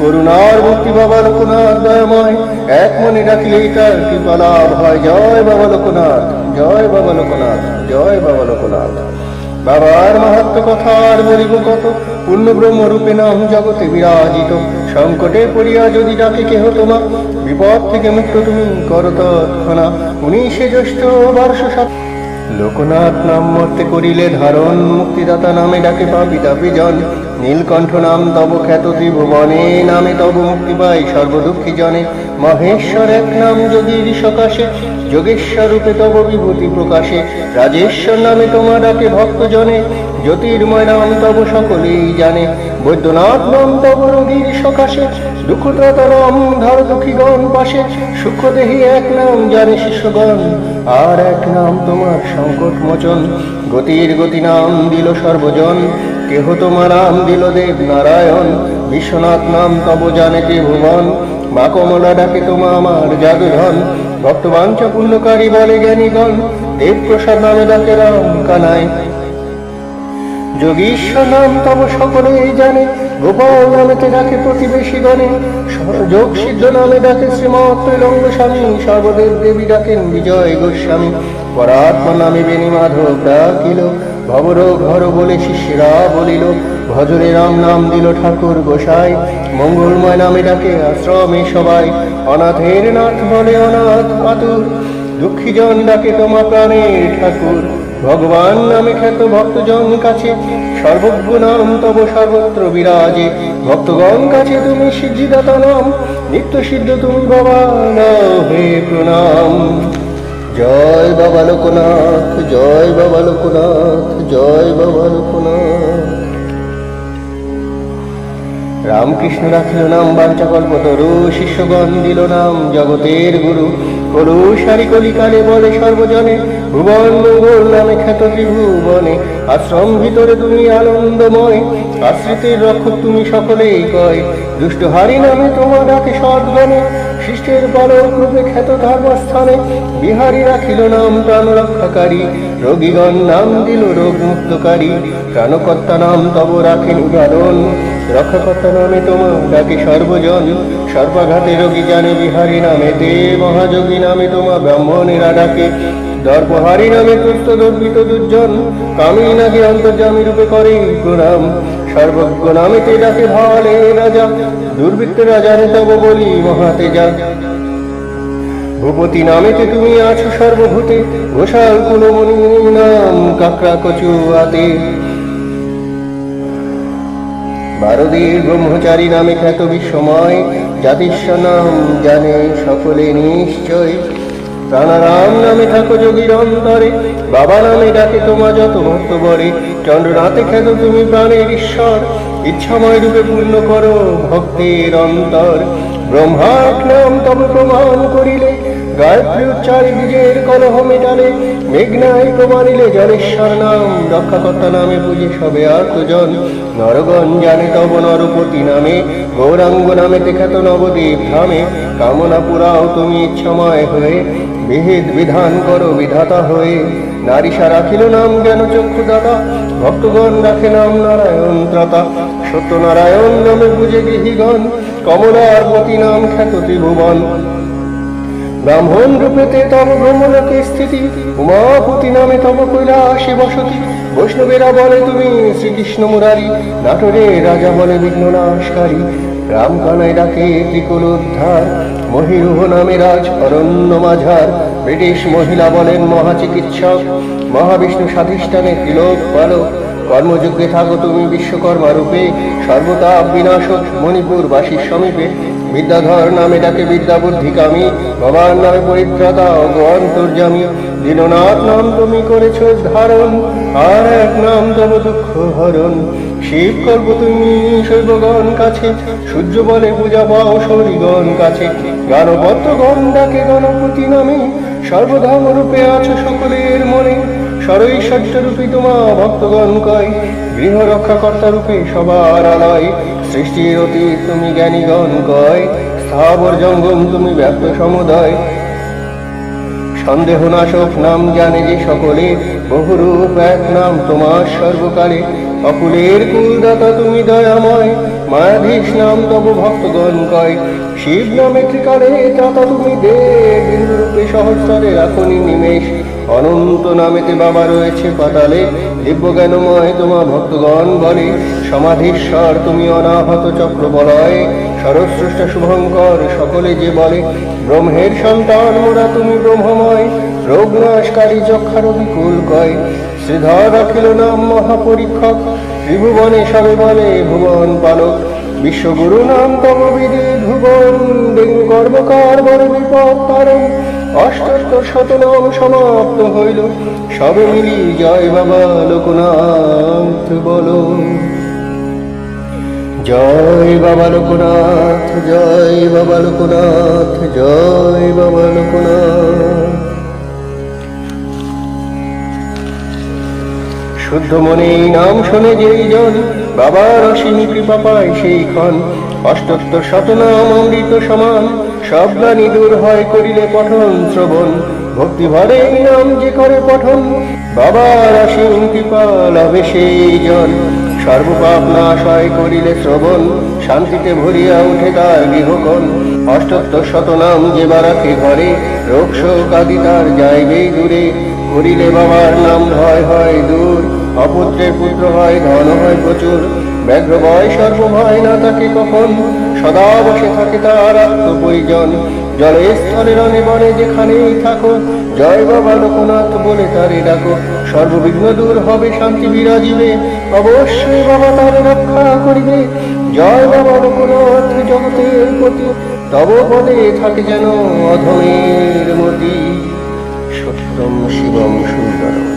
করুণার মুক্তি বাবা লোকনাথ, দয়াময়। এক মনে ডাকিলেই তার কৃপা লাভ হয়। জয় বাবা লোকনাথ, জয় বাবা লোকনাথ, জয় বাবা লোকনাথ। বাবার মাহাত্ম কথা আর বলিব কত? পূর্ণ ব্রহ্মরূপে নাম জগতে বিরাজিত। সংকটে পড়িয়া যদি ডাকে কেহ তোমা বিপদ থেকে মুক্ত তুমি করো তৎক্ষণা। উনিশে জ্যৈষ্ঠ বারোশো সাত লোকনাথ নাম মর্তে করিলে ধারণ, মুক্তিদাতা নামে ডাকে পাপি তাপি জন। নীলকণ্ঠ নাম তব খ্যাত ত্রিভুবনে নামে তব মুক্তি পাই সর্বদুঃখী জনে। মহেশ্বর এক নাম যদি সকাশে যোগেশ্বর রূপে তব বিভূতি প্রকাশে, রাজেশ্বর নামে তোমার ভক্ত জনে জ্যোতির্ময় নাম তব সকলেই জানে, বৈদ্যনাথ নাম তব রোগীর সকাশে, দুঃখতারম ধর দুঃখীগণ পাশে, সুখদেহী এক নাম জানে শিষ্যগণ, আর এক নাম তোমার সংকট মোচন, গতির গতি নাম দিল সর্বজন, কেহ তোমার নাম দিল দেব নারায়ণ, বিশ্বনাথ নাম তব জানে কে ভুবন মা কমলা ডাকে তোমা আমার জাদুধন ভক্তবাঞ্ছা পূর্ণকারী বলে জ্ঞানীগণ দেব প্রসাদ নামে ডাকে রাম কানায় যোগীশ্বর নাম তব সকলেই জানে, গোপাল নামেতে ডাকে প্রতিবেশী গণে যোগ সিদ্ধ নামে ডাকে শ্রীমৎ ত্রৈলঙ্গ স্বামী সর্বদেব দেবী ডাকেন বিজয় গোস্বামী। পরাত্মা নামে বেণী মাধব ডাকিল ভবর ঘর বলে শিষ্যরা বলিল ভজরে রাম নাম দিল ঠাকুর গোসাই। মঙ্গলময় নামে ডাকে আশ্রমে সবাই। অনাথের নাথ বলে অনাথ আতুর দুঃখীজন ডাকে তোমা প্রাণের ঠাকুর। ভগবান নামে খ্যাত ভক্তজন কাছে। সর্বজ্ঞ নাম তব সর্বত্র বিরাজে। ভক্তগণ কাছে তুমি সিদ্ধিদাতা নাম। নিত্য সিদ্ধ তুমি বাবা নাও হে প্রণাম। জয় বাবা লোকনাথ, জয় বাবা লোকনাথ, জয় বাবা লোকনাথ। রামকৃষ্ণ রাখিল নাম বাঞ্চা কল্পতরু শিষ্যগণ দিল নাম জগতের গুরু। করু সারি কলিকালে বলে সর্বজনে, ভুবন মঙ্গল নামে খ্যাত ত্রিভুবনে, আশ্রম ভিতরে তুমি আনন্দময় আশ্রিতের রক্ষক তুমি সকলেই কয়। দুষ্ট হারি নামে তোমার ডাকে সদ্গণে শিষ্টের বালক রূপে খ্যাত ধর্মস্থানে বিহারী রাখিল নাম প্রাণ রক্ষাকারী। রোগীগণ নাম দিল রোগ মুক্তকারী। প্রাণকর্তা নাম তব রাখেন উদাহরণ রক্ষাকর্তা নামে তোমার ডাকে সর্বজন। সর্বাঘাতে রোগী জানে বিহারী নামে দে মহাযোগী নামে তোমা ব্রাহ্মণেরা ডাকে। দর্পহারী নামে তুষ্ট দুর্বৃত দুর্জন। কামিনী নাগে অন্তর্জামী রূপে করে প্রণাম। সর্বজ্ঞ নামেতে ডাকে ভালে রাজা, দুর্বৃত্ত রাজারে তব বলি মহাতেজা। ভূপতি নামেতে তুমি আছো সর্বভূতে ঘোষাল কুলমণি নাম কাকড়া কচু আতে ভারতীর ব্রহ্মচারী নামে খ্যাত বিশ্বময় জাতিস্ব নাম জানে সকলে নিশ্চয়। প্রাণারাম নামে থাকো যোগীর অন্তরে বাবা নামে ডাকে তোমা যত ভক্ত বরে। চন্দ্রনাথে খ্যাত তুমি প্রাণের ঈশ্বর, ইচ্ছাময় রূপে পূর্ণ করো ভক্তের অন্তর। ব্রহ্মাক নাম তবে প্রমাণ করিলে, গায়ত্রী উচ্চারে বীজের কলহ মেটালে, মেঘনায় প্রমাণিলে জলেশ্বর নাম রক্ষাকর্তা নামে পুজে সবে আত্মজন নরগণ জানে তব নরপতি নামে, গৌরাঙ্গ নামে দেখাত নবদ্বীপ ধামে। কামনা পুরাও তুমি ইচ্ছাময় হয়ে বিহিত বিধান করো বিধাতা হয়ে। নারীষা রাখিল নাম জ্ঞান চক্ষুদাতা, ভক্তগণ রাখে নাম নারায়ণ ত্রাতা। সত্যনারায়ণ নামে বুঝে গৃহীগণ, কমলার পতি নাম খ্যাত ত্রিভুবন। ব্রাহ্মণ রূপেতে তব ব্রহ্মলোকে স্থিতি, উমাপতি নামে তব কৈলাসে বসতি। বৈষ্ণবেরা বলে, তুমি শ্রীকৃষ্ণ মুরারি, নাটোরে রাজা বলে বিঘ্ন নাশকারী রাম কানাই ডাকে ত্রিকুল উদ্ধার, মহিরুহ নামে রাজ অরণ্য মাঝার। ব্রিটিশ মহিলা বলেন, মহাচিকিৎসক, মহাবিষ্ণু স্বাধিষ্ঠানে তিলক বালক কর্মযজ্ঞে থাকো তুমি বিশ্বকর্মা রূপে। সর্বতাপ বিনাশক মণিপুর বাসীর সমীপে। বিদ্যাধর নামে ডাকে বিদ্যা বুদ্ধি কামি, ভগবান নামে পরিত্রাতা অন্তর্জামী দীননাথ নাম তুমি করেছ ধারণ, আর এক নাম তব দুঃখ হরণ। শিব কল্প তুমি শৈবগণ কাছে, সূর্য বলে পূজা পাও শরীগণ কাছে। গানবদ্ধগণ ডাকে গণপতি নামে সর্বধাম রূপে আছো সকলের মনে। সরৈশ্বর্য রূপী তোমা ভক্তগণ কয় গৃহ রক্ষাকর্তা রূপে সবার আলয় সৃষ্টির অতীত তুমি জ্ঞানীগণ কয় স্থাবর জঙ্গম তুমি ব্যাপ্ত সমুদয়। সন্দেহ নাশক নাম জানে যে সকলে, বহুরূপ এক নাম তোমার সর্বকালে। অকুলের কুলদাতা তুমি দয়াময়, মায়াধীশ নাম তব ভক্তগণ কয় শিব নামে ত্রিকালে চাতা তুমি দে বিন্দুরূপে সহস্রে রাখনি নিমেষ। অনন্ত নামেতে বাবা রয়েছে পাতালে? দিব্য জ্ঞানময় তোমার ভক্তগণ বলে, সমাধীশ্বর তুমি অনাহত চক্র বলয় সরস্রষ্টা শুভঙ্কর সকলে যে বলে, ব্রহ্মের সন্তান মোরা তুমি ব্রহ্মময়। রোগনাশকারী যক্ষার বিকুল কয়, শ্রীধর রাখিল নাম মহাপরীক্ষক। ত্রিভুবনে সবে বলে, ভুবন পালক। বিশ্বগুরু নাম তব বিধি ভুবন ডেঙ্গু কর্মকার বড় বিপদ কারণ অষ্টোত্তর শতনাম সমাপ্ত হইল। সবে মিলি জয় বাবা লোকনাথ, বলো। জয় বাবা লোকনাথ, জয় বাবা লোকনাথ, জয় বাবা লোকনাথ। শুদ্ধ মনে নাম শোনে যেই জন বাবার অসীম কৃপা পায় সেই ক্ষণ। অষ্টোত্তর শতনাম অমৃত সমান সব গ্লানি দূর হয় করিলে পঠন শ্রবণ। ভক্তি ভরে এই নাম যে করে পঠন, বাবার অসীম কৃপা লাভে সেই জন। সর্বপাপ নাশ করিলে শ্রবণ, শান্তিতে ভরিয়া উঠে তার গৃহকোণ। অষ্টোত্তর শতনাম যে বা রাখে ঘরে, রোগ শোক আদি তার যাইবেই দূরে। করিলে বাবার নাম ভয় হয় দূর অপুত্রের পুত্র হয়, ধন হয় প্রচুর, ব্যাঘ্র ভয় সর্বভয় না থাকে কখন? সদা বসে থাকে তার আত্মপরিজন। জলে স্থলে রনে বনে যেখানেই থাকো, জয় বাবা লোকনাথ বলে তারে ডাকো। সর্ববিঘ্ন দূর হবে শান্তি বিরাজিবে, অবশ্যই বাবা তার রক্ষা করিবে। জয় বাবা লোকনাথ জগতের প্রতি, তব পদে থাকে যেন অধমের মতি। সত্যম শিবম সুন্দর